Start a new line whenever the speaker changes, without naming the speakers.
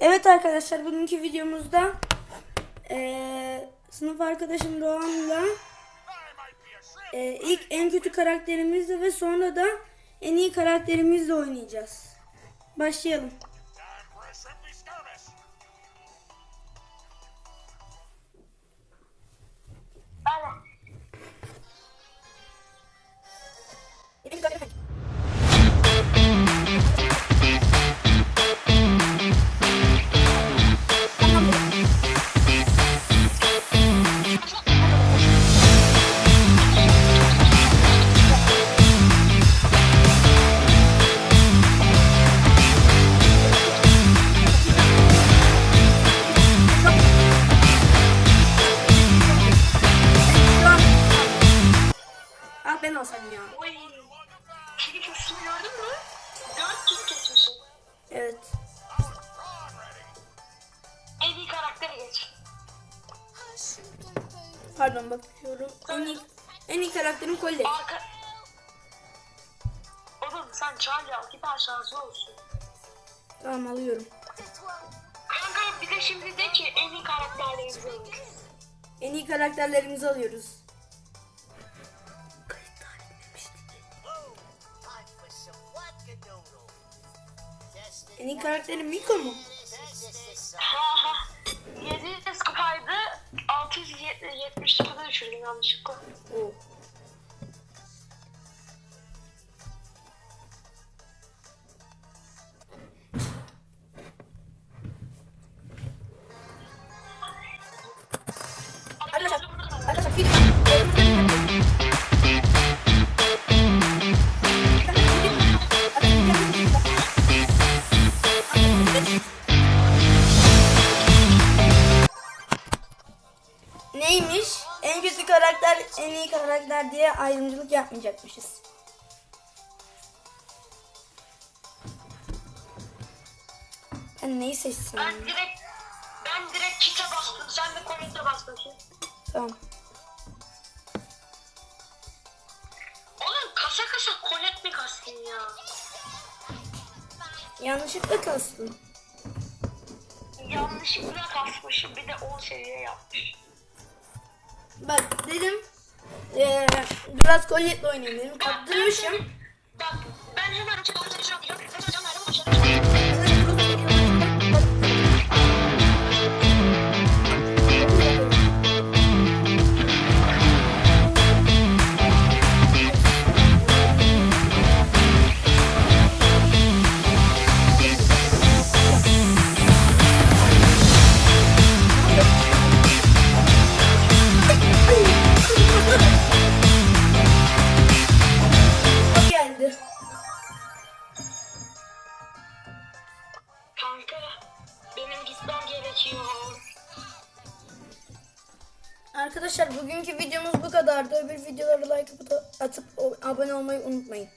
Evet arkadaşlar bugünkü videomuzda eee, sınıf arkadaşım Doğan'la eee, ilk en kötü karakterimizle ve sonra da en iyi karakterimizle oynayacağız. Başlayalım. Olsaydım ya.
Oy. Kedi kesimi gördün mü? Dört kedi kesmişim.
Evet.
En iyi karaktere geç.
Pardon bakıyorum. En iyi, en iyi karakterim Colette.
Arka... Oğlum sen Charlie al git aşağısı olsun.
Tamam alıyorum.
Kanka bir de şimdi de ki en iyi karakterlerimizi alır.
En iyi karakterlerimizi alıyoruz. En iyi karakterim Miko mu?
Ha ha. 700 kupaydı 670 kupada düşürdüm yanlışlıkla.
Oo. Neymiş? En kötü karakter, en iyi karakter diye ayrımcılık yapmayacakmışız. Ben neyi seçsem?
Ben direkt ben direkt kite bastım. Sen de komite bas bakayım.
Tamam.
Oğlum kasa kasa kolet mi kastın ya?
Yanlışlıkla kastım.
Yanlışlıkla kasmışım bir de 10 seviye yapmış.
Bak dedim eee biraz kolyetle oynayayım dedim. Kaptırmışım.
Bak ben hemen çalışacağım. Kanka benim gitmem gerekiyor.
Arkadaşlar bugünkü videomuz bu kadardı. Öbür videolara like atıp, abone olmayı unutmayın.